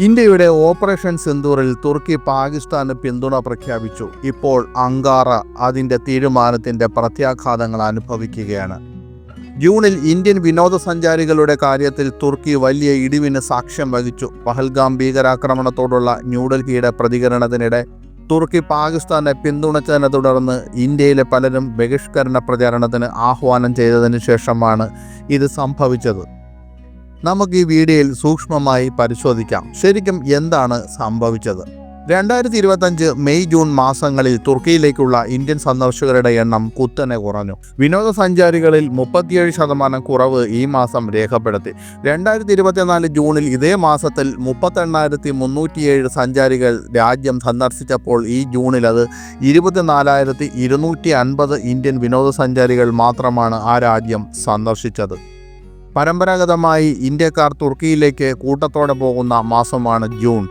ഇന്ത്യയുടെ ഓപ്പറേഷൻ സിന്ദൂറിൽ തുർക്കി പാകിസ്ഥാന് പിന്തുണ പ്രഖ്യാപിച്ചു. ഇപ്പോൾ അങ്കാറ അതിന്റെ തീരുമാനത്തിന്റെ പ്രത്യാഘാതങ്ങൾ അനുഭവിക്കുകയാണ്. ജൂണിൽ ഇന്ത്യൻ വിനോദസഞ്ചാരികളുടെ കാര്യത്തിൽ തുർക്കി വലിയ ഇടിവിന് സാക്ഷ്യം വഹിച്ചു. പഹൽഗാം ഭീകരാക്രമണത്തോടുള്ള ന്യൂഡൽഹിയുടെ പ്രതികരണത്തിനിടെ തുർക്കി പാകിസ്ഥാനെ പിന്തുണച്ചതിനെ തുടർന്ന് ഇന്ത്യയിലെ പലരും ബഹിഷ്കരണ പ്രചാരണത്തിന് ആഹ്വാനം ചെയ്തതിന് ശേഷമാണ് ഇത് സംഭവിച്ചത്. നമുക്ക് ഈ വീഡിയോയിൽ സൂക്ഷ്മമായി പരിശോധിക്കാം. ശരിക്കും എന്താണ് സംഭവിച്ചത്? രണ്ടായിരത്തി ഇരുപത്തഞ്ച് മെയ് ജൂൺ മാസങ്ങളിൽ തുർക്കിയിലേക്കുള്ള ഇന്ത്യൻ സന്ദർശകരുടെ എണ്ണം കുത്തനെ കുറഞ്ഞു. വിനോദസഞ്ചാരികളിൽ മുപ്പത്തിയേഴ് ശതമാനം കുറവ് ഈ മാസം രേഖപ്പെടുത്തി. രണ്ടായിരത്തി ഇരുപത്തിനാല് ജൂണിൽ ഇതേ മാസത്തിൽ മുപ്പത്തെണ്ണായിരത്തി മുന്നൂറ്റിയേഴ് സഞ്ചാരികൾ രാജ്യം സന്ദർശിച്ചപ്പോൾ ഈ ജൂണിൽ അത് ഇരുപത്തിനാലായിരത്തി ഇരുന്നൂറ്റി അൻപത് ഇന്ത്യൻ വിനോദസഞ്ചാരികൾ മാത്രമാണ് ആ രാജ്യം സന്ദർശിച്ചത്. പരമ്പരാഗതമായി ഇന്ത്യക്കാർ തുർക്കിയിലേക്ക് കൂട്ടത്തോടെ പോകുന്ന മാസമാണ് ജൂൺ.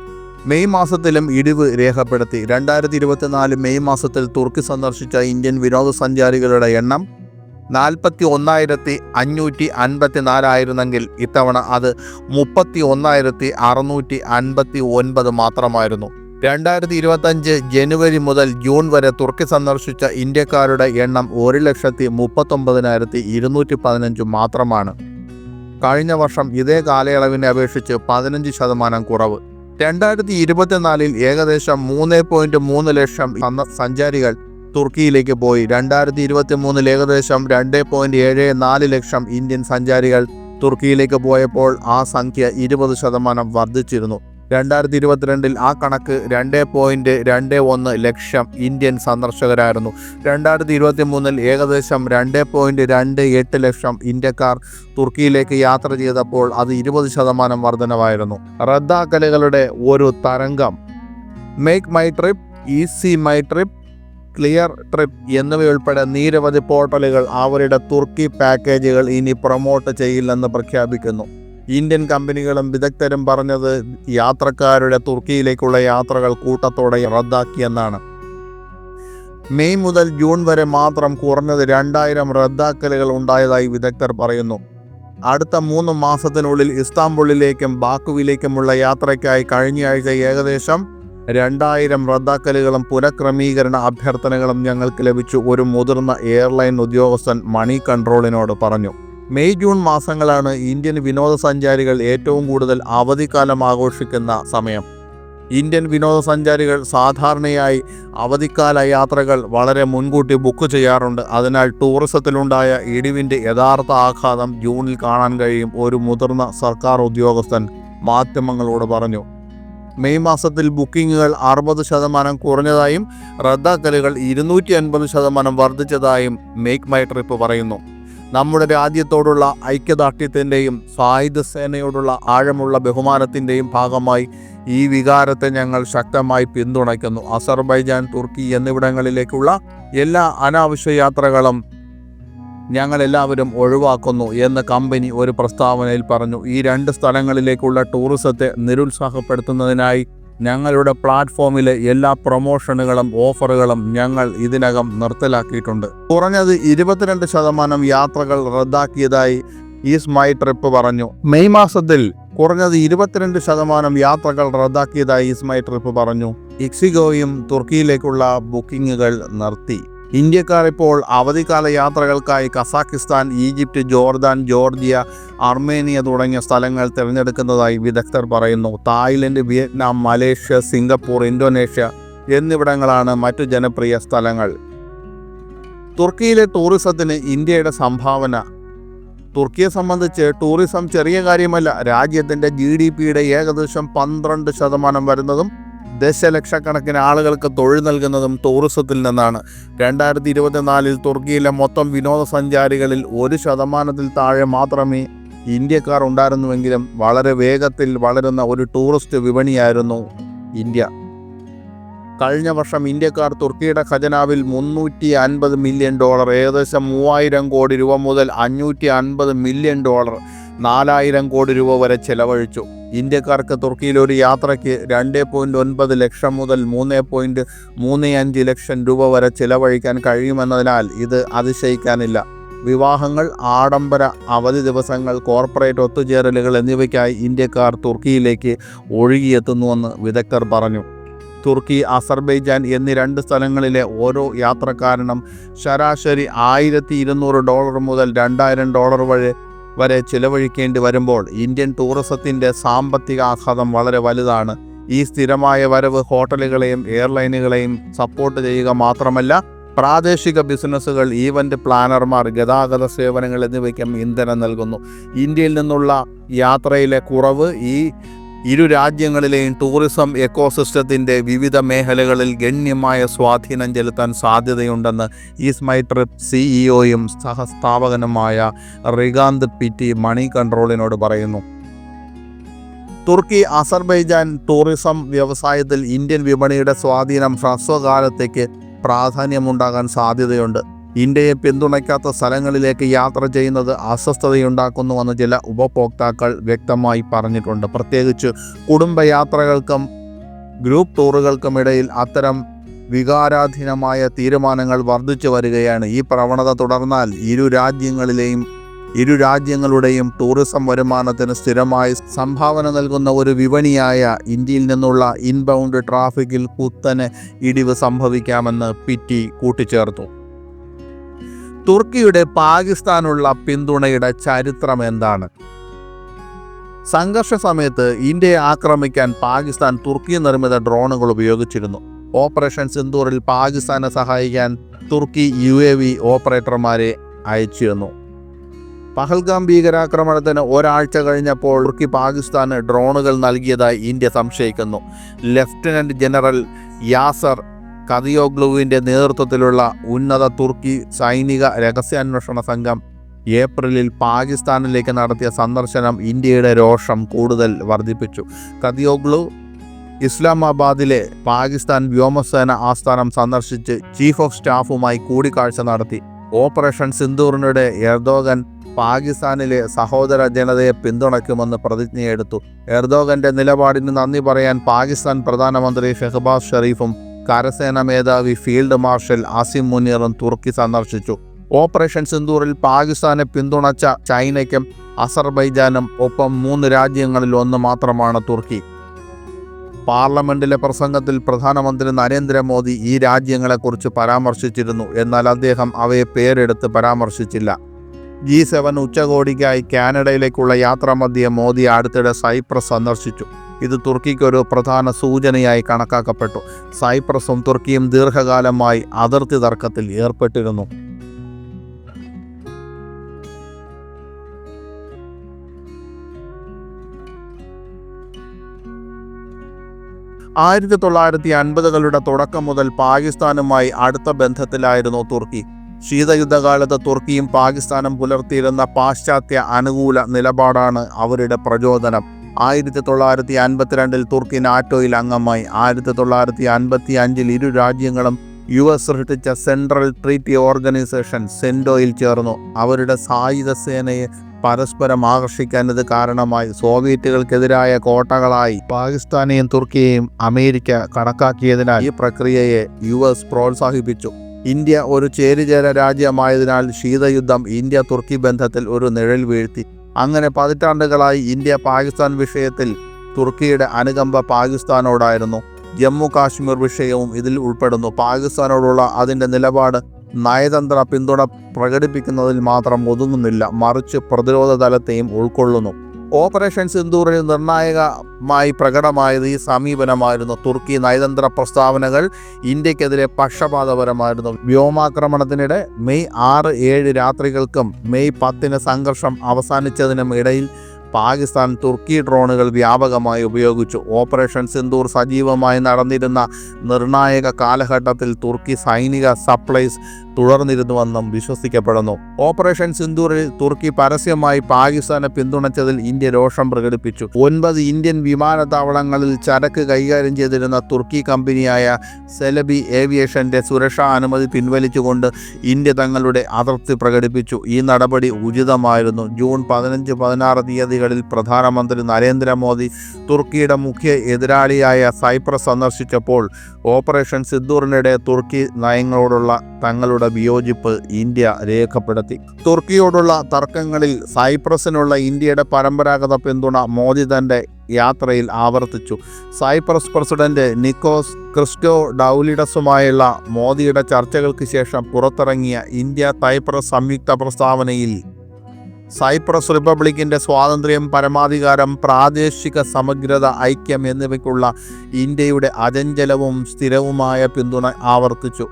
മെയ് മാസത്തിലും ഇടിവ് രേഖപ്പെടുത്തി. രണ്ടായിരത്തി ഇരുപത്തിനാല് മെയ് മാസത്തിൽ തുർക്കി സന്ദർശിച്ച ഇന്ത്യൻ വിനോദസഞ്ചാരികളുടെ എണ്ണം നാൽപ്പത്തി ഒന്നായിരത്തി അഞ്ഞൂറ്റി അൻപത്തി നാലായിരുന്നെങ്കിൽ ഇത്തവണ അത് മുപ്പത്തി ഒന്നായിരത്തി അറുന്നൂറ്റി അൻപത്തി ഒൻപത് മാത്രമായിരുന്നു. രണ്ടായിരത്തി ഇരുപത്തഞ്ച് ജനുവരി മുതൽ ജൂൺ വരെ തുർക്കി സന്ദർശിച്ച ഇന്ത്യക്കാരുടെ എണ്ണം ഒരു ലക്ഷത്തി മുപ്പത്തൊമ്പതിനായിരത്തി ഇരുന്നൂറ്റി പതിനഞ്ച് മാത്രമാണ്. കഴിഞ്ഞ വർഷം ഇതേ കാലയളവിനെ അപേക്ഷിച്ച് പതിനഞ്ച് ശതമാനം കുറവ്. രണ്ടായിരത്തി ഇരുപത്തിനാലിൽ ഏകദേശം മൂന്ന് പോയിന്റ് മൂന്ന് ലക്ഷം സഞ്ചാരികൾ തുർക്കിയിലേക്ക് പോയി. രണ്ടായിരത്തി ഇരുപത്തി മൂന്നിൽ ഏകദേശം രണ്ട് പോയിന്റ് ഏഴ് നാല് ലക്ഷം ഇന്ത്യൻ സഞ്ചാരികൾ തുർക്കിയിലേക്ക് പോയപ്പോൾ ആ സംഖ്യ ഇരുപത് ശതമാനം വർദ്ധിച്ചിരുന്നു. രണ്ടായിരത്തി ഇരുപത്തിരണ്ടിൽ ആ കണക്ക് രണ്ട് പോയിന്റ് രണ്ട് ഒന്ന് ലക്ഷം ഇന്ത്യൻ സന്ദർശകരായിരുന്നു. രണ്ടായിരത്തി ഇരുപത്തി മൂന്നിൽ ഏകദേശം രണ്ട് പോയിന്റ് രണ്ട് എട്ട് ലക്ഷം ഇന്ത്യക്കാർ തുർക്കിയിലേക്ക് യാത്ര ചെയ്തപ്പോൾ അത് ഇരുപത് ശതമാനം വർധനവായിരുന്നു. റദ്ദാക്കലുകളുടെ ഒരു തരംഗം. Make my trip ease my trip clear trip എന്നിവയുൾപ്പെടെ നിരവധി പോർട്ടലുകൾ അവരുടെ തുർക്കി പാക്കേജുകൾ ഇനി പ്രൊമോട്ട് ചെയ്യില്ലെന്ന് പ്രഖ്യാപിക്കുന്നു. ഇന്ത്യൻ കമ്പനികളും വിദഗ്ധരും പറഞ്ഞത് യാത്രക്കാരുടെ തുർക്കിയിലേക്കുള്ള യാത്രകൾ കൂട്ടത്തോടെ റദ്ദാക്കിയെന്നാണ് മെയ് മുതൽ ജൂൺ വരെ മാത്രം കുറഞ്ഞത് രണ്ടായിരം റദ്ദാക്കലുകൾ ഉണ്ടായതായി വിദഗ്ധർ പറയുന്നു. അടുത്ത മൂന്ന് മാസത്തിനുള്ളിൽ ഇസ്താംബുളിലേക്കും ബാക്കുവിലേക്കുമുള്ള യാത്രയ്ക്കായി കഴിഞ്ഞയാഴ്ച ഏകദേശം രണ്ടായിരം റദ്ദാക്കലുകളും പുനഃക്രമീകരണ അഭ്യർത്ഥനകളും ഞങ്ങൾക്ക് ലഭിച്ചു ഒരു മുതിർന്ന എയർലൈൻ ഉദ്യോഗസ്ഥൻ മണി കൺട്രോളിനോട് പറഞ്ഞു. മെയ് ജൂൺ മാസങ്ങളാണ് ഇന്ത്യൻ വിനോദസഞ്ചാരികൾ ഏറ്റവും കൂടുതൽ അവധിക്കാലം ആഘോഷിക്കുന്ന സമയം. ഇന്ത്യൻ വിനോദസഞ്ചാരികൾ സാധാരണയായി അവധിക്കാല യാത്രകൾ വളരെ മുൻകൂട്ടി ബുക്ക് ചെയ്യാറുണ്ട്. അതിനാൽ ടൂറിസത്തിലുണ്ടായ ഇടിവിന്റെ യഥാർത്ഥ ആഘാതം ജൂണിൽ കാണാൻ കഴിയും ഒരു മുതിർന്ന സർക്കാർ ഉദ്യോഗസ്ഥൻ മാധ്യമങ്ങളോട് പറഞ്ഞു. മെയ് മാസത്തിൽ ബുക്കിങ്ങുകൾ അറുപത് ശതമാനം കുറഞ്ഞതായും റദ്ദാക്കലുകൾ ഇരുന്നൂറ്റി അൻപത് ശതമാനം വർദ്ധിച്ചതായും മേക്ക് മൈ ട്രിപ്പ് പറയുന്നു. നമ്മുടെ രാജ്യത്തോടുള്ള ഐക്യദാർഢ്യത്തിന്റെയും സായുധ സേനയോടുള്ള ആഴമുള്ള ബഹുമാനത്തിന്റെയും ഭാഗമായി ഈ വികാരത്തെ ഞങ്ങൾ ശക്തമായി പിന്തുണയ്ക്കുന്നു. അസർബൈജാൻ തുർക്കി എന്നിവിടങ്ങളിലേക്കുള്ള എല്ലാ അനാവശ്യ യാത്രകളും ഞങ്ങൾ എല്ലാവരും ഒഴിവാക്കുന്നു എന്ന് കമ്പനി ഒരു പ്രസ്താവനയിൽ പറഞ്ഞു. ഈ രണ്ട് സ്ഥലങ്ങളിലേക്കുള്ള ടൂറിസത്തെ നിരുത്സാഹപ്പെടുത്തുന്നതിനായി ഞങ്ങളുടെ പ്ലാറ്റ്ഫോമിലെ എല്ലാ പ്രൊമോഷനുകളും ഓഫറുകളും ഞങ്ങൾ ഇതിനകം നിർത്തലാക്കിയിട്ടുണ്ട്. കുറഞ്ഞത് ഇരുപത്തിരണ്ട് ശതമാനം യാത്രകൾ റദ്ദാക്കിയതായി ഈസ് മൈ ട്രിപ്പ് പറഞ്ഞു. മെയ് മാസത്തിൽ കുറഞ്ഞത് ഇരുപത്തിരണ്ട് ശതമാനം യാത്രകൾ റദ്ദാക്കിയതായി ഈസ് മൈ ട്രിപ്പ് പറഞ്ഞു. ഇക്സിഗോയും തുർക്കിയിലേക്കുള്ള ബുക്കിങ്ങുകൾ നിർത്തി. ഇന്ത്യക്കാർ ഇപ്പോൾ അവധിക്കാല യാത്രകൾക്കായി Kazakhstan Egypt Jordan Georgia Armenia തുടങ്ങിയ സ്ഥലങ്ങൾ തിരഞ്ഞെടുക്കുന്നതായി വിദഗ്ധർ പറയുന്നു. Thailand Vietnam Malaysia Singapore Indonesia എന്നിവിടങ്ങളാണ് മറ്റു ജനപ്രിയ സ്ഥലങ്ങൾ. തുർക്കിയിലെ ടൂറിസത്തിന് ഇന്ത്യയുടെ സംഭാവന. തുർക്കിയെ സംബന്ധിച്ച് ടൂറിസം ചെറിയ കാര്യമല്ല. രാജ്യത്തിന്റെ ജി ഡി പിയുടെ ഏകദേശം പന്ത്രണ്ട് ശതമാനം വരുന്നതും ദശലക്ഷക്കണക്കിന് ആളുകൾക്ക് തൊഴിൽ നൽകുന്നതും ടൂറിസത്തിൽ നിന്നാണ്. രണ്ടായിരത്തി ഇരുപത്തിനാലിൽ തുർക്കിയിലെ മൊത്തം വിനോദസഞ്ചാരികളിൽ ഒരു ശതമാനത്തിൽ താഴെ മാത്രമേ ഇന്ത്യക്കാർ ഉണ്ടായിരുന്നുവെങ്കിലും വളരെ വേഗത്തിൽ വളരുന്ന ഒരു ടൂറിസ്റ്റ് വിപണിയായിരുന്നു ഇന്ത്യ. കഴിഞ്ഞ വർഷം ഇന്ത്യക്കാർ തുർക്കിയുടെ ഖജനാവിൽ മുന്നൂറ്റി അൻപത് മില്യൺ ഡോളർ ഏകദേശം മൂവായിരം കോടി രൂപ മുതൽ അഞ്ഞൂറ്റി അൻപത് മില്യൺ ഡോളർ നാലായിരം കോടി രൂപ വരെ ചെലവഴിച്ചു. ഇന്ത്യക്കാർക്ക് തുർക്കിയിൽ ഒരു യാത്രയ്ക്ക് രണ്ട് പോയിന്റ് ഒൻപത് ലക്ഷം മുതൽ മൂന്ന് പോയിന്റ് മൂന്ന് അഞ്ച് ലക്ഷം രൂപ വരെ ചിലവഴിക്കാൻ കഴിയുമെന്നതിനാൽ ഇത് അതിശയിക്കാനില്ല. വിവാഹങ്ങൾ ആഡംബര അവധി ദിവസങ്ങൾ കോർപ്പറേറ്റ് ഒത്തുചേരലുകൾ എന്നിവയ്ക്കായി ഇന്ത്യക്കാർ തുർക്കിയിലേക്ക് ഒഴുകിയെത്തുന്നുവെന്ന് വിദഗ്ധർ പറഞ്ഞു. തുർക്കി അസർബൈജാൻ എന്നീ രണ്ട് സ്ഥലങ്ങളിലെ ഓരോ യാത്രക്കാരനും ശരാശരി ആയിരത്തി ഇരുന്നൂറ് ഡോളർ മുതൽ രണ്ടായിരം ഡോളർ വരെ വരെ ചിലവഴിക്കേണ്ടി വരുമ്പോൾ ഇന്ത്യൻ ടൂറിസത്തിന്റെ സാമ്പത്തിക ആഘാതം വളരെ വലുതാണ്. ഈ സ്ഥിരമായ വരവ് ഹോട്ടലുകളെയും എയർലൈനുകളെയും സപ്പോർട്ട് ചെയ്യുക മാത്രമല്ല പ്രാദേശിക ബിസിനസ്സുകൾ ഈവന്റ് പ്ലാനർമാർ ഗതാഗത സേവനങ്ങൾ എന്നിവയ്ക്കും ഇന്ധനം നൽകുന്നു. ഇന്ത്യയിൽ നിന്നുള്ള യാത്രയിലെ കുറവ് ഈ ഇരു രാജ്യങ്ങളിലെയും ടൂറിസം എക്കോസിസ്റ്റത്തിന്റെ വിവിധ മേഖലകളിൽ ഗണ്യമായ സ്വാധീനം ചെലുത്താൻ സാധ്യതയുണ്ടെന്ന് ഈസ് മൈ ട്രിപ്പ് സിഇഒയും സഹസ്ഥാപകനുമായ റിഗാന്ത് പിറ്റി മണി കൺട്രോളിനോട് പറയുന്നു. തുർക്കി അസർബൈജാൻ ടൂറിസം വ്യവസായത്തിൽ ഇന്ത്യൻ വിപണിയുടെ സ്വാധീനം ഹ്രസ്വകാലത്തേക്ക് പ്രാധാന്യമുണ്ടാകാൻ സാധ്യതയുണ്ട്. ഇന്ത്യയെ പിന്തുണയ്ക്കാത്ത സ്ഥലങ്ങളിലേക്ക് യാത്ര ചെയ്യുന്നത് അസ്വസ്ഥതയുണ്ടാക്കുന്നുവെന്ന് ചില ഉപഭോക്താക്കൾ വ്യക്തമായി പറഞ്ഞിട്ടുണ്ട്. പ്രത്യേകിച്ച് കുടുംബയാത്രകൾക്കും ഗ്രൂപ്പ് ടൂറുകൾക്കും ഇടയിൽ അത്തരം വികാരാധീനമായ തീരുമാനങ്ങൾ വർദ്ധിച്ചു വരികയാണ്. ഈ പ്രവണത തുടർന്നാൽ ഇരു രാജ്യങ്ങളിലെയും ഇരു രാജ്യങ്ങളുടെയും ടൂറിസം വരുമാനത്തിന് സ്ഥിരമായി സംഭാവന നൽകുന്ന ഒരു വിപണിയായ ഇന്ത്യയിൽ നിന്നുള്ള ഇൻബൗണ്ട് ട്രാഫിക്കിൽ കുത്തനെ ഇടിവ് സംഭവിക്കാമെന്ന് പിറ്റി കൂട്ടിച്ചേർത്തു. തുർക്കിയുടെ പാകിസ്ഥാനുള്ള പിന്തുണയുടെ ചരിത്രം എന്താണ്? സംഘർഷ സമയത്ത് ഇന്ത്യയെ ആക്രമിക്കാൻ പാകിസ്ഥാൻ തുർക്കി നിർമ്മിത ഡ്രോണുകൾ ഉപയോഗിച്ചിരുന്നു. ഓപ്പറേഷൻ സിന്ദൂറിൽ പാകിസ്ഥാനെ സഹായിക്കാൻ തുർക്കി യു എ വി ഓപ്പറേറ്റർമാരെ അയച്ചിരുന്നു. പഹൽഗാം ഭീകരാക്രമണത്തിന് ഒരാഴ്ച കഴിഞ്ഞപ്പോൾ തുർക്കി പാകിസ്ഥാന് ഡ്രോണുകൾ നൽകിയതായി ഇന്ത്യ സംശയിക്കുന്നു. ലഫ്റ്റനന്റ് ജനറൽ യാസർ കദിയോഗ്ലുവിന്റെ നേതൃത്വത്തിലുള്ള ഉന്നത തുർക്കി സൈനിക രഹസ്യാന്വേഷണ സംഘം ഏപ്രിലിൽ പാകിസ്ഥാനിലേക്ക് നടത്തിയ സന്ദർശനം ഇന്ത്യയുടെ രോഷം കൂടുതൽ വർദ്ധിപ്പിച്ചു. കതിയോഗ്ലു ഇസ്ലാമാബാദിലെ പാകിസ്ഥാൻ വ്യോമസേന ആസ്ഥാനം സന്ദർശിച്ച് ചീഫ് ഓഫ് സ്റ്റാഫുമായി കൂടിക്കാഴ്ച നടത്തി. ഓപ്പറേഷൻ സിന്ദൂറിനിടെ എർദോഗൻ പാകിസ്ഥാനിലെ സഹോദര ജനതയെ പിന്തുണയ്ക്കുമെന്ന് പ്രതിജ്ഞയെടുത്തു. എർദോഗന്റെ നിലപാടിന് നന്ദി പറയാൻ പാകിസ്ഥാൻ പ്രധാനമന്ത്രി ഷെഹബാസ് ഷെറീഫും കരസേന മേധാവി ഫീൽഡ് മാർഷൽ ആസിം മുനീറും തുർക്കി സന്ദർശിച്ചു. ഓപ്പറേഷൻ സിന്ദൂറിൽ പാകിസ്ഥാനെ പിന്തുണച്ച ചൈനയ്ക്കും അസർബൈജാനും ഒപ്പം മൂന്ന് രാജ്യങ്ങളിൽ ഒന്ന് മാത്രമാണ് തുർക്കി. പാർലമെന്റിലെ പ്രസംഗത്തിൽ പ്രധാനമന്ത്രി നരേന്ദ്രമോദി ഈ രാജ്യങ്ങളെക്കുറിച്ച് പരാമർശിച്ചിരുന്നു. എന്നാൽ അദ്ദേഹം അവയെ പേരെടുത്ത് പരാമർശിച്ചില്ല. ജി സെവൻ ഉച്ചകോടിക്കായി കാനഡയിലേക്കുള്ള യാത്രാമധ്യേ മോദി അടുത്തിടെ സൈപ്രസ് സന്ദർശിച്ചു. ഇത് തുർക്കിക്ക് ഒരു പ്രധാന സൂചനയായി കണക്കാക്കപ്പെട്ടു. സൈപ്രസും തുർക്കിയും ദീർഘകാലമായി അതിർത്തി തർക്കത്തിൽ ഏർപ്പെട്ടിരുന്നു. ആയിരത്തി തൊള്ളായിരത്തി അൻപതുകളുടെ തുടക്കം മുതൽ പാകിസ്ഥാനുമായി അടുത്ത ബന്ധത്തിലായിരുന്നു തുർക്കി. ശീതയുദ്ധകാലത്ത് തുർക്കിയും പാകിസ്ഥാനും പുലർത്തിയിരുന്ന പാശ്ചാത്യ അനുകൂല നിലപാടാണ് അവരുടെ പ്രചോദനം. ആയിരത്തി തൊള്ളായിരത്തി അൻപത്തിരണ്ടിൽ തുർക്കി നാറ്റോയിൽ അംഗമായി. ആയിരത്തി തൊള്ളായിരത്തി അൻപത്തി അഞ്ചിൽ ഇരു രാജ്യങ്ങളും യു എസ് സൃഷ്ടിച്ച സെൻട്രൽ ട്രീറ്റി ഓർഗനൈസേഷൻ സെൻഡോയിൽ ചേർന്നു. അവരുടെ സായുധ സേനയെ പരസ്പരം ആകർഷിക്കാൻ ഇത് കാരണമായി. സോവിയറ്റുകൾക്കെതിരായ കോട്ടകളായി പാകിസ്ഥാനെയും തുർക്കിയെയും അമേരിക്ക കണക്കാക്കിയതിനാൽ ഈ പ്രക്രിയയെ യു എസ് പ്രോത്സാഹിപ്പിച്ചു. ഇന്ത്യ ഒരു ചേരിചേര രാജ്യമായതിനാൽ ശീതയുദ്ധം ഇന്ത്യ തുർക്കി ബന്ധത്തിൽ ഒരു നിഴൽ വീഴ്ത്തി. അങ്ങനെ പതിറ്റാണ്ടുകളായി ഇന്ത്യ പാകിസ്ഥാൻ വിഷയത്തിൽ തുർക്കിയുടെ അനുകമ്പ പാകിസ്ഥാനോടായിരുന്നു. ജമ്മു കാശ്മീർ വിഷയവും ഇതിൽ ഉൾപ്പെടുന്നു. പാകിസ്ഥാനോടുള്ള അതിന്റെ നിലപാട് നയതന്ത്ര പിന്തുണ പ്രകടിപ്പിക്കുന്നതിൽ മാത്രം ഒതുങ്ങുന്നില്ല. മറിച്ച് പ്രതിരോധ തലത്തെയും ഉൾക്കൊള്ളുന്നു. ഓപ്പറേഷൻ സിന്ദൂറിൽ നിർണായകമായി പ്രകടമായത് ഈ സമീപനമായിരുന്നു. തുർക്കി നയതന്ത്ര പ്രസ്താവനകൾ ഇന്ത്യക്കെതിരെ പക്ഷപാതപരമായിരുന്നു. വ്യോമാക്രമണത്തിനിടെ മെയ് ആറ് ഏഴ് രാത്രികൾക്കും മെയ് പത്തിന് സംഘർഷം അവസാനിച്ചതിനും ഇടയിൽ പാകിസ്ഥാൻ തുർക്കി ഡ്രോണുകൾ വ്യാപകമായി ഉപയോഗിച്ചു. ഓപ്പറേഷൻ സിന്ദൂർ സജീവമായി നടന്നിരുന്ന നിർണായക കാലഘട്ടത്തിൽ തുർക്കി സൈനിക സപ്ലൈസ് തുടർന്നിരുന്നുവെന്നും വിശ്വസിക്കപ്പെടുന്നു. ഓപ്പറേഷൻ സിന്ദൂറിൽ തുർക്കി പരസ്യമായി പാകിസ്ഥാനെ പിന്തുണച്ചതിൽ ഇന്ത്യ രോഷം പ്രകടിപ്പിച്ചു. ഒൻപത് ഇന്ത്യൻ വിമാനത്താവളങ്ങളിൽ ചരക്ക് കൈകാര്യം ചെയ്തിരുന്ന തുർക്കി കമ്പനിയായ സെലബി ഏവിയേഷന്റെ സുരക്ഷാ അനുമതി പിൻവലിച്ചുകൊണ്ട് ഇന്ത്യ തങ്ങളുടെ അതൃപ്തി പ്രകടിപ്പിച്ചു. ഈ നടപടി ഉചിതമായിരുന്നു. ജൂൺ പതിനഞ്ച് പതിനാറ് തീയതികളിൽ പ്രധാനമന്ത്രി നരേന്ദ്രമോദി തുർക്കിയുടെ മുഖ്യ എതിരാളിയായ സൈപ്രസ് സന്ദർശിച്ചപ്പോൾ ഓപ്പറേഷൻ സിദ്ദൂറിനിടെ തുർക്കി നയങ്ങളോടുള്ള തങ്ങളുടെ വിയോജിപ്പ് ഇന്ത്യ രേഖപ്പെടുത്തി. തുർക്കിയോടുള്ള തർക്കങ്ങളിൽ സൈപ്രസിനുള്ള ഇന്ത്യയുടെ പരമ്പരാഗത പിന്തുണ മോദി തന്റെ യാത്രയിൽ ആവർത്തിച്ചു. സൈപ്രസ് പ്രസിഡന്റ് നിക്കോസ് ക്രിസ്റ്റോ ഡൗലിഡസുമായുള്ള മോദിയുടെ ചർച്ചകൾക്ക് ശേഷം പുറത്തിറങ്ങിയ ഇന്ത്യ സൈപ്രസ് സംയുക്ത പ്രസ്താവനയിൽ സൈപ്രസ് റിപ്പബ്ലിക്കിന്റെ സ്വാതന്ത്ര്യം പരമാധികാരം പ്രാദേശിക സമഗ്രത ഐക്യം എന്നിവയ്ക്കുള്ള ഇന്ത്യയുടെ അചഞ്ചലവും സ്ഥിരവുമായ പിന്തുണ ആവർത്തിച്ചു.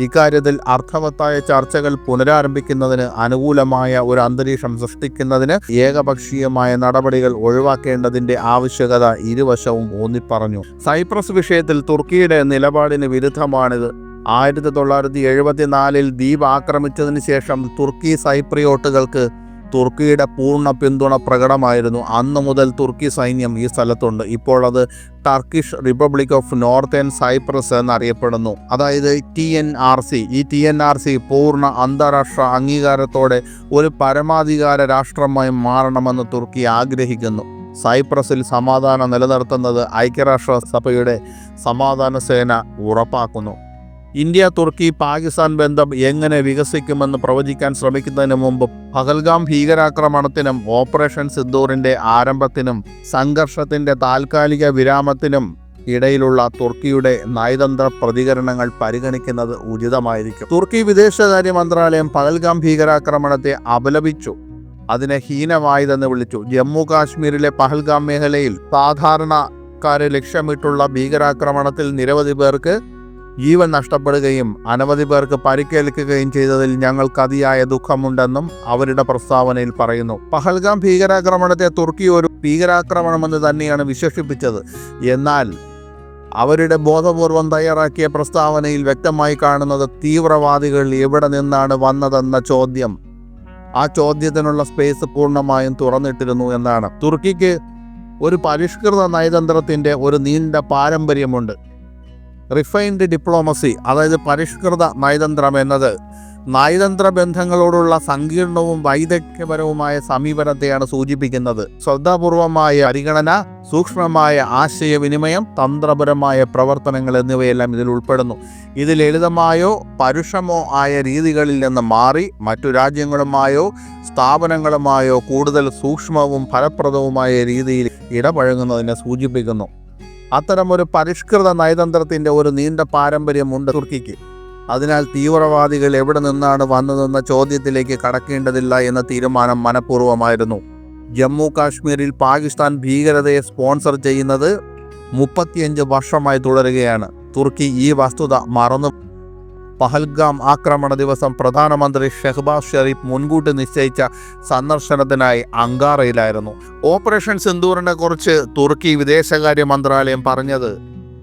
ഇക്കാര്യത്തിൽ അർത്ഥവത്തായ ചർച്ചകൾ പുനരാരംഭിക്കുന്നതിന് അനുകൂലമായ ഒരു അന്തരീക്ഷം സൃഷ്ടിക്കുന്നതിന് ഏകപക്ഷീയമായ നടപടികൾ ഒഴിവാക്കേണ്ടതിന്റെ ആവശ്യകത ഇരുവശവും ഊന്നിപ്പറഞ്ഞു. സൈപ്രസ് വിഷയത്തിൽ തുർക്കിയുടെ നിലപാടിന് വിരുദ്ധമാണിത്. ആയിരത്തി തൊള്ളായിരത്തി എഴുപത്തിനാലിൽ ദ്വീപ് ആക്രമിച്ചതിന് ശേഷം തുർക്കി സൈപ്രിയോട്ടുകൾക്ക് തുർക്കിയുടെ പൂർണ പിന്തുണ പ്രകടമായിരുന്നു. അന്ന് മുതൽ തുർക്കി സൈന്യം ഈ സ്ഥലത്തുണ്ട്. ഇപ്പോൾ അത് Turkish republic of northern Cyprus എന്നറിയപ്പെടുന്നു. അതായത് ടി എൻ ആർ സി ഈ ടി എൻ ആർ സി പൂർണ അന്താരാഷ്ട്ര അംഗീകാരത്തോടെ ഒരു പരമാധികാര രാഷ്ട്രമായി മാറണമെന്ന് തുർക്കി ആഗ്രഹിക്കുന്നു. സൈപ്രസിൽ സമാധാനം നിലനിർത്തുന്നത് ഐക്യരാഷ്ട്ര സഭയുടെ സമാധാന സേന ഉറപ്പാക്കുന്നു. ഇന്ത്യ തുർക്കി പാകിസ്ഥാൻ ബന്ധം എങ്ങനെ വികസിക്കുമെന്ന് പ്രവചിക്കാൻ ശ്രമിക്കുന്നതിന് മുമ്പ് പഹൽഗാം ഭീകരാക്രമണത്തിനും ഓപ്പറേഷൻ സിദ്ദൂറിന്റെ ആരംഭത്തിനും സംഘർഷത്തിന്റെ താൽക്കാലിക വിരാമത്തിനും ഇടയിലുള്ള തുർക്കിയുടെ നയതന്ത്ര പ്രതികരണങ്ങൾ പരിഗണിക്കുന്നത് ഉചിതമായിരിക്കും. തുർക്കി വിദേശകാര്യ മന്ത്രാലയം പഹൽഗാം ഭീകരാക്രമണത്തെ അപലപിച്ചു. അതിനെ ഹീനമായതെന്ന് വിളിച്ചു. ജമ്മു കാശ്മീരിലെ പഹൽഗാം മേഖലയിൽ സാധാരണക്കാരെ ലക്ഷ്യമിട്ടുള്ള ഭീകരാക്രമണത്തിൽ നിരവധി പേർക്ക് ജീവൻ നഷ്ടപ്പെടുകയും അനവധി പേർക്ക് പരിക്കേൽക്കുകയും ചെയ്തതിൽ ഞങ്ങൾക്ക് അതിയായ ദുഃഖമുണ്ടെന്നും അവരുടെ പ്രസ്താവനയിൽ പറയുന്നു. പഹൽഗാം ഭീകരാക്രമണത്തെ തുർക്കി ഒരു ഭീകരാക്രമണമെന്ന് തന്നെയാണ് വിശേഷിപ്പിച്ചത്. എന്നാൽ അവരുടെ ബോധപൂർവം തയ്യാറാക്കിയ പ്രസ്താവനയിൽ വ്യക്തമായി കാണുന്നത് തീവ്രവാദികൾ എവിടെ നിന്നാണ് വന്നതെന്ന ചോദ്യം. ആ ചോദ്യത്തിനുള്ള സ്പേസ് പൂർണമായും തുറന്നിട്ടിരുന്നു എന്നാണ്. തുർക്കിക്ക് ഒരു പരിഷ്കൃത നയതന്ത്രത്തിന്റെ ഒരു നീണ്ട പാരമ്പര്യമുണ്ട്. റിഫൈൻഡ് ഡിപ്ലോമസി അതായത് പരിഷ്കൃത നയതന്ത്രം എന്നത് നയതന്ത്ര ബന്ധങ്ങളോടുള്ള സങ്കീർണവും വൈദഗ്ധ്യപരവുമായ സമീപനത്തെയാണ് സൂചിപ്പിക്കുന്നത്. ശ്രദ്ധാപൂർവമായ പരിഗണന സൂക്ഷ്മമായ ആശയവിനിമയം തന്ത്രപരമായ പ്രവർത്തനങ്ങൾ എന്നിവയെല്ലാം ഇതിൽ ഉൾപ്പെടുന്നു. ഇത് ലളിതമായോ പരുഷമോ ആയ രീതികളിൽ നിന്ന് മാറി മറ്റു രാജ്യങ്ങളുമായോ സ്ഥാപനങ്ങളുമായോ കൂടുതൽ സൂക്ഷ്മവും ഫലപ്രദവുമായ രീതിയിൽ ഇടപഴകുന്നതിനെ സൂചിപ്പിക്കുന്നു. അത്തരമൊരു പരിഷ്കൃത നയതന്ത്രത്തിന്റെ ഒരു നീണ്ട പാരമ്പര്യമുണ്ട് തുർക്കിക്ക്. അതിനാൽ തീവ്രവാദികൾ എവിടെ നിന്നാണ് വന്നതെന്ന ചോദ്യത്തിലേക്ക് കടക്കേണ്ടതില്ല എന്ന തീരുമാനം മനഃപൂർവമായിരുന്നു. ജമ്മു കാശ്മീരിൽ പാകിസ്ഥാൻ ഭീകരതയെ സ്പോൺസർ ചെയ്യുന്നത് മുപ്പത്തിയഞ്ച് വർഷമായി തുടരുകയാണ്. തുർക്കി ഈ വസ്തുത മറന്നു പഹൽഗാം ആക്രമണ ദിവസം പ്രധാനമന്ത്രി ഷെഹ്ബാസ് ഷെറീഫ് മുൻകൂട്ടി നിശ്ചയിച്ച സന്ദർശനത്തിനായി അങ്കാറയിലായിരുന്നു. ഓപ്പറേഷൻ സിന്ദൂറിനെ കുറിച്ച് തുർക്കി വിദേശകാര്യ മന്ത്രാലയം പറഞ്ഞത്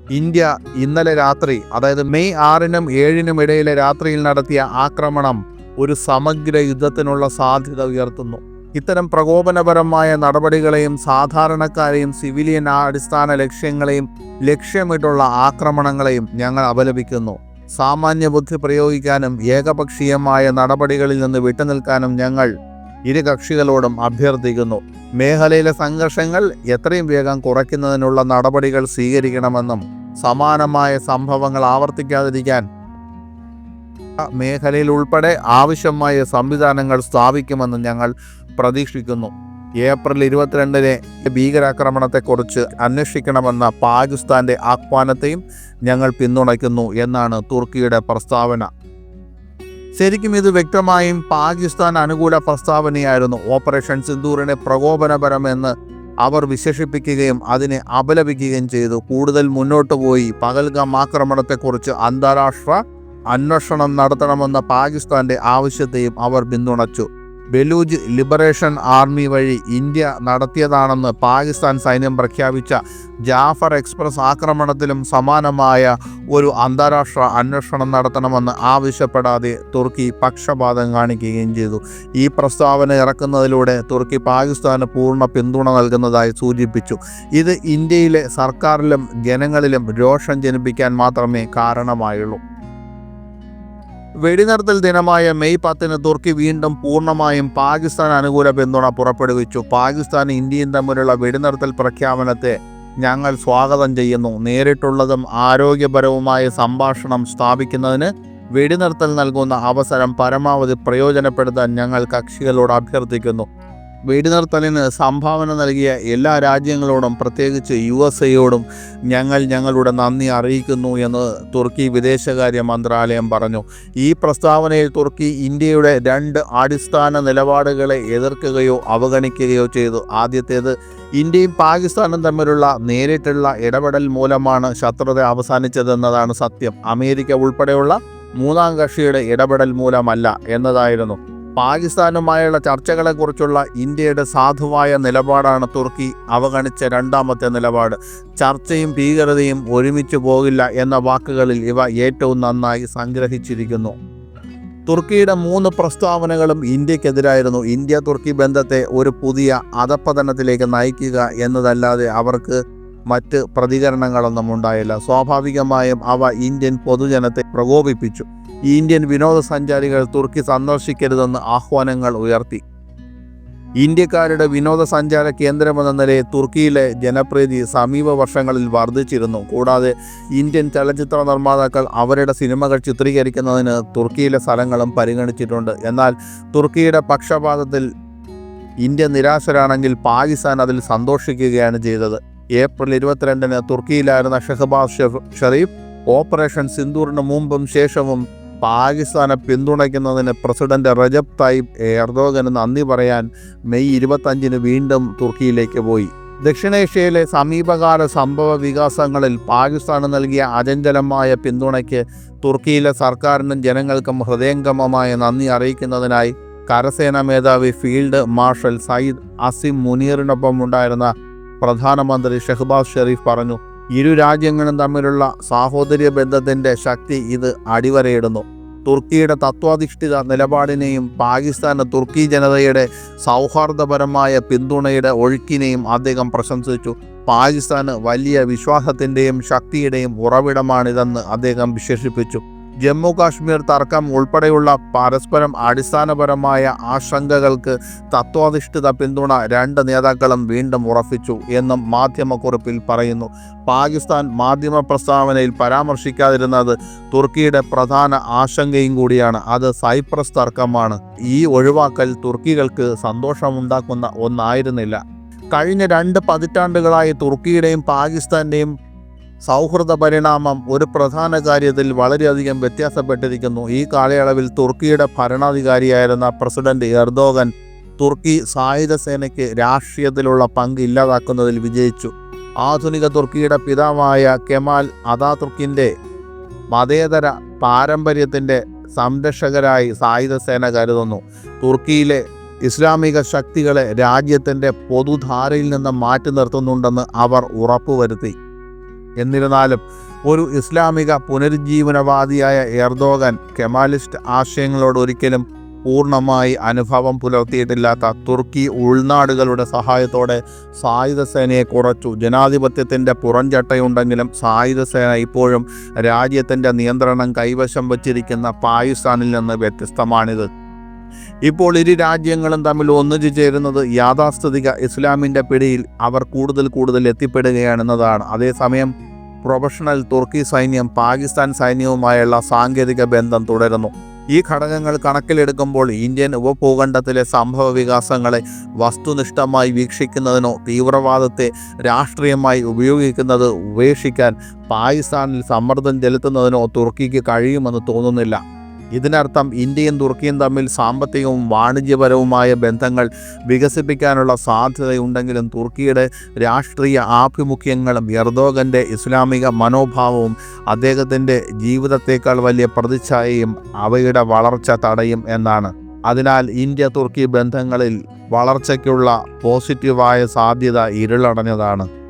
ഇന്ത്യ ഇന്നലെ രാത്രി അതായത് മെയ് ആറിനും ഏഴിനും ഇടയിലെ രാത്രിയിൽ നടത്തിയ ആക്രമണം ഒരു സമഗ്ര യുദ്ധത്തിനുള്ള സാധ്യത ഉയർത്തുന്നു. ഇത്തരം പ്രകോപനപരമായ നടപടികളെയും സാധാരണക്കാരെയും സിവിലിയൻ അടിസ്ഥാന ലക്ഷ്യങ്ങളെയും ലക്ഷ്യമിട്ടുള്ള ആക്രമണങ്ങളെയും ഞങ്ങൾ അപലപിക്കുന്നു. സാമാന്യ ബുദ്ധി പ്രയോഗിക്കാനും ഏകപക്ഷീയമായ നടപടികളിൽ നിന്ന് വിട്ടുനിൽക്കാനും ഞങ്ങൾ ഇരു കക്ഷികളോടും അഭ്യർത്ഥിക്കുന്നു. മേഖലയിലെ സംഘർഷങ്ങൾ എത്രയും വേഗം കുറയ്ക്കുന്നതിനുള്ള നടപടികൾ സ്വീകരിക്കണമെന്നും സമാനമായ സംഭവങ്ങൾ ആവർത്തിക്കാതിരിക്കാൻ മേഖലയിൽ ഉൾപ്പെടെ ആവശ്യമായ സംവിധാനങ്ങൾ സ്ഥാപിക്കുമെന്നും ഞങ്ങൾ പ്രതീക്ഷിക്കുന്നു. ഏപ്രിൽ ഇരുപത്തിരണ്ടിന് ഭീകരാക്രമണത്തെക്കുറിച്ച് അന്വേഷിക്കണമെന്ന പാകിസ്ഥാന്റെ ആഹ്വാനത്തെയും ഞങ്ങൾ പിന്തുണയ്ക്കുന്നു എന്നാണ് തുർക്കിയുടെ പ്രസ്താവന. ശരിക്കും ഇത് വ്യക്തമായും പാകിസ്ഥാൻ അനുകൂല പ്രസ്താവനയായിരുന്നു. ഓപ്പറേഷൻ സിന്ദൂറിനെ പ്രകോപനപരമെന്ന് അവർ വിശേഷിപ്പിക്കുകയും അതിനെ അപലപിക്കുകയും ചെയ്തു. കൂടുതൽ മുന്നോട്ട് പോയി പകൽഗാം ആക്രമണത്തെക്കുറിച്ച് അന്താരാഷ്ട്ര അന്വേഷണം നടത്തണമെന്ന പാകിസ്ഥാന്റെ ആവശ്യത്തെയും അവർ പിന്തുണച്ചു. ബലൂജ് ലിബറേഷൻ ആർമി വഴി ഇന്ത്യ നടത്തിയതാണെന്ന് പാകിസ്ഥാൻ സൈന്യം പ്രഖ്യാപിച്ച ജാഫർ എക്സ്പ്രസ് ആക്രമണത്തിലും സമാനമായ ഒരു അന്താരാഷ്ട്ര അന്വേഷണം നടത്തണമെന്ന് ആവശ്യപ്പെടാതെ തുർക്കി പക്ഷപാതം കാണിക്കുകയും ചെയ്തു. ഈ പ്രസ്താവന ഇറക്കുന്നതിലൂടെ തുർക്കി പാകിസ്ഥാന് പൂർണ പിന്തുണ നൽകുന്നതായി സൂചിപ്പിച്ചു. ഇത് ഇന്ത്യയിലെ സർക്കാരിലും ജനങ്ങളിലും രോഷം ജനിപ്പിക്കാൻ മാത്രമേ കാരണമായുള്ളൂ. വെടിനിർത്തൽ ദിനമായ മെയ് പത്തിന് തുർക്കി വീണ്ടും പൂർണമായും പാകിസ്ഥാൻ അനുകൂല പിന്തുണ പുറപ്പെടുവിച്ചു. പാകിസ്ഥാൻ ഇന്ത്യയും തമ്മിലുള്ള വെടിനിർത്തൽ പ്രഖ്യാപനത്തെ ഞങ്ങൾ സ്വാഗതം ചെയ്യുന്നു. നേരിട്ടുള്ളതും ആരോഗ്യപരവുമായ സംഭാഷണം സ്ഥാപിക്കുന്നതിന് വെടിനിർത്തൽ നൽകുന്ന അവസരം പരമാവധി പ്രയോജനപ്പെടുത്താൻ ഞങ്ങൾ കക്ഷികളോട് അഭ്യർത്ഥിക്കുന്നു. വെടിനിർത്തലിന് സംഭാവന നൽകിയ എല്ലാ രാജ്യങ്ങളോടും പ്രത്യേകിച്ച് യു എസ് എയോടും ഞങ്ങൾ ഞങ്ങളുടെ നന്ദി അറിയിക്കുന്നു എന്ന് തുർക്കി വിദേശകാര്യ മന്ത്രാലയം പറഞ്ഞു. ഈ പ്രസ്താവനയിൽ തുർക്കി ഇന്ത്യയുടെ രണ്ട് അടിസ്ഥാന നിലപാടുകളെ എതിർക്കുകയോ അവഗണിക്കുകയോ ചെയ്തു. ആദ്യത്തേത് ഇന്ത്യയും പാകിസ്ഥാനും തമ്മിലുള്ള നേരിട്ടുള്ള ഇടപെടൽ മൂലമാണ് ശത്രുത അവസാനിച്ചതെന്നതാണ് സത്യം. അമേരിക്ക ഉൾപ്പെടെയുള്ള മൂന്നാം കക്ഷിയുടെ ഇടപെടൽ മൂലമല്ല എന്നതായിരുന്നു. പാകിസ്ഥാനുമായുള്ള ചർച്ചകളെക്കുറിച്ചുള്ള ഇന്ത്യയുടെ സാധുവായ നിലപാടാണ് തുർക്കി. അവഗണിച്ച രണ്ടാമത്തെ നിലപാട് ചർച്ചയും ഭീകരതയും ഒരുമിച്ച് പോകില്ല എന്ന വാക്കുകളിൽ ഇവ ഏറ്റവും നന്നായി സംഗ്രഹിച്ചിരിക്കുന്നു. തുർക്കിയുടെ മൂന്ന് പ്രസ്താവനകളും ഇന്ത്യക്കെതിരായിരുന്നു. ഇന്ത്യ തുർക്കി ബന്ധത്തെ ഒരു പുതിയ അധപ്പതനത്തിലേക്ക് നയിക്കുക എന്നതല്ലാതെ അവർക്ക് മറ്റ് പ്രതികരണങ്ങളൊന്നും ഉണ്ടായില്ല. സ്വാഭാവികമായും അവ ഇന്ത്യൻ പൊതുജനത്തെ പ്രകോപിപ്പിച്ചു. ഇന്ത്യൻ വിനോദസഞ്ചാരികൾ തുർക്കി സന്ദർശിക്കരുതെന്ന് ആഹ്വാനങ്ങൾ ഉയർത്തി. ഇന്ത്യക്കാരുടെ വിനോദസഞ്ചാര കേന്ദ്രമെന്ന നിലയിൽ തുർക്കിയിലെ ജനപ്രീതി സമീപ വർഷങ്ങളിൽ വർദ്ധിച്ചിരുന്നു. കൂടാതെ ഇന്ത്യൻ ചലച്ചിത്ര നിർമ്മാതാക്കൾ അവരുടെ സിനിമകൾ ചിത്രീകരിക്കുന്നതിന് തുർക്കിയിലെ സ്ഥലങ്ങളും പരിഗണിച്ചിട്ടുണ്ട്. എന്നാൽ തുർക്കിയുടെ പക്ഷപാതത്തിൽ ഇന്ത്യ നിരാശരാണെങ്കിൽ പാകിസ്ഥാൻ അതിൽ സന്തോഷിക്കുകയാണ് ചെയ്തത്. ഏപ്രിൽ ഇരുപത്തിരണ്ടിന് തുർക്കിയിലായിരുന്ന ഷെഹബാസ് ഷെറീഫ് ഓപ്പറേഷൻ സിന്ദൂറിന് മുമ്പും ശേഷവും പാകിസ്ഥാനെ പിന്തുണയ്ക്കുന്നതിന് പ്രസിഡന്റ് റജബ് തായിബ് എർദോഗന് നന്ദി പറയാൻ മെയ് ഇരുപത്തഞ്ചിന് വീണ്ടും തുർക്കിയിലേക്ക് പോയി. ദക്ഷിണേഷ്യയിലെ സമീപകാല സംഭവ വികാസങ്ങളിൽ പാകിസ്ഥാന് നൽകിയ അചഞ്ചലമായ പിന്തുണയ്ക്ക് തുർക്കിയിലെ സർക്കാരിനും ജനങ്ങൾക്കും ഹൃദയംഗമമായ നന്ദി അറിയിക്കുന്നതിനായി കരസേനാ മേധാവി ഫീൽഡ് മാർഷൽ സയ്യിദ് അസിം മുനീറിനൊപ്പം ഉണ്ടായിരുന്ന പ്രധാനമന്ത്രി ഷെഹ്ബാസ് ഷെറീഫ് പറഞ്ഞു ഇരു രാജ്യങ്ങളും തമ്മിലുള്ള സാഹോദര്യ ബന്ധത്തിന്റെ ശക്തി ഇത് അടിവരയിടുന്നു. തുർക്കിയുടെ തത്വാധിഷ്ഠിത നിലപാടിനെയും പാകിസ്ഥാന് തുർക്കി ജനതയുടെ സൗഹാർദ്ദപരമായ പിന്തുണയുടെ ഒഴുക്കിനെയും അദ്ദേഹം പ്രശംസിച്ചു. പാകിസ്ഥാന് വലിയ വിശ്വാസത്തിന്റെയും ശക്തിയുടെയും ഉറവിടമാണിതെന്ന് അദ്ദേഹം വിശേഷിപ്പിച്ചു. ജമ്മു കാശ്മീർ തർക്കം ഉൾപ്പെടെയുള്ള പരസ്പരം അടിസ്ഥാനപരമായ ആശങ്കകൾക്ക് തത്വാധിഷ്ഠിത പിന്തുണ രണ്ട് നേതാക്കളും വീണ്ടും ഉറപ്പിച്ചു എന്നും മാധ്യമക്കുറിപ്പിൽ പറയുന്നു. പാകിസ്ഥാൻ മാധ്യമ പ്രസ്താവനയിൽ പരാമർശിക്കാതിരുന്നത് തുർക്കിയുടെ പ്രധാന ആശങ്കയും കൂടിയാണ്. അത് സൈപ്രസ് തർക്കമാണ്. ഈ ഒഴിവാക്കൽ തുർക്കികൾക്ക് സന്തോഷമുണ്ടാക്കുന്ന ഒന്നായിരുന്നില്ല. കഴിഞ്ഞ രണ്ട് പതിറ്റാണ്ടുകളായി തുർക്കിയുടെയും പാകിസ്ഥാന്റെയും സൗഹൃദ പരിണാമം ഒരു പ്രധാന കാര്യത്തിൽ വളരെയധികം വ്യത്യാസപ്പെട്ടിരിക്കുന്നു. ഈ കാലയളവിൽ തുർക്കിയുടെ ഭരണാധികാരിയായിരുന്ന പ്രസിഡന്റ് എർദോഗൻ തുർക്കി സായുധ സേനയ്ക്ക് രാഷ്ട്രീയത്തിലുള്ള പങ്ക് ഇല്ലാതാക്കുന്നതിൽ വിജയിച്ചു. ആധുനിക തുർക്കിയുടെ പിതാവായ കെമാൽ അതാതുർക്കിന്റെ മതേതര പാരമ്പര്യത്തിന്റെ സംരക്ഷകരായി സായുധ സേന കരുതുന്നു. തുർക്കിയിലെ ഇസ്ലാമിക ശക്തികളെ രാജ്യത്തിന്റെ പൊതുധാരയിൽ നിന്ന് മാറ്റി നിർത്തുന്നുണ്ടെന്ന് അവർ ഉറപ്പുവരുത്തി. എന്നിരുന്നാലും ഒരു ഇസ്ലാമിക പുനരുജ്ജീവനവാദിയായ എർദോഗൻ കെമാലിസ്റ്റ് ആശയങ്ങളോട് ഒരിക്കലും പൂർണമായി അനുഭവം പുലർത്തിയിട്ടില്ലാത്ത തുർക്കി ഉൾനാടുകളുടെ സഹായത്തോടെ സായുധ സേനയെ കുറച്ചു. ജനാധിപത്യത്തിന്റെ പുറംചട്ടയുണ്ടെങ്കിലും സായുധ സേന ഇപ്പോഴും രാജ്യത്തിന്റെ നിയന്ത്രണം കൈവശം വച്ചിരിക്കുന്ന പാകിസ്ഥാനിൽ നിന്ന് വ്യത്യസ്തമാണിത്. ഇപ്പോൾ ഇരു രാജ്യങ്ങളും തമ്മിൽ ഒന്നിച്ചു ചേരുന്നത് യാഥാസ്ഥിതിക ഇസ്ലാമിന്റെ പിടിയിൽ അവർ കൂടുതൽ കൂടുതൽ എത്തിപ്പെടുകയാണെന്നതാണ്. അതേസമയം പ്രൊഫഷണൽ തുർക്കി സൈന്യം പാകിസ്ഥാൻ സൈന്യവുമായുള്ള സാങ്കേതിക ബന്ധം തുടരുന്നു. ഈ ഘടകങ്ങൾ കണക്കിലെടുക്കുമ്പോൾ ഇന്ത്യൻ ഉപഭൂഖണ്ഡത്തിലെ സംഭവ വികാസങ്ങളെ വസ്തുനിഷ്ഠമായി വീക്ഷിക്കുന്നതിനോ തീവ്രവാദത്തെ രാഷ്ട്രീയമായി ഉപയോഗിക്കുന്നത് ഉപേക്ഷിക്കാൻ പാകിസ്ഥാനിൽ സമ്മർദ്ദം ചെലുത്തുന്നതിനോ തുർക്കിക്ക് കഴിയുമെന്ന് തോന്നുന്നില്ല. ഇതിനർത്ഥം ഇന്ത്യയും തുർക്കിയും തമ്മിൽ സാമ്പത്തികവും വാണിജ്യപരവുമായ ബന്ധങ്ങൾ വികസിപ്പിക്കാനുള്ള സാധ്യതയുണ്ടെങ്കിലും തുർക്കിയുടെ രാഷ്ട്രീയ ആഭിമുഖ്യങ്ങളും എർദോഗന്റെ ഇസ്ലാമിക മനോഭാവവും അദ്ദേഹത്തിന്റെ ജീവിതത്തേക്കാൾ വലിയ പ്രതിച്ഛായയും അവയുടെ വളർച്ച തടയും എന്നാണ്. അതിനാൽ ഇന്ത്യ തുർക്കി ബന്ധങ്ങളിൽ വളർച്ചയ്ക്കുള്ള പോസിറ്റീവായ സാധ്യത ഇരുളടഞ്ഞതാണ്.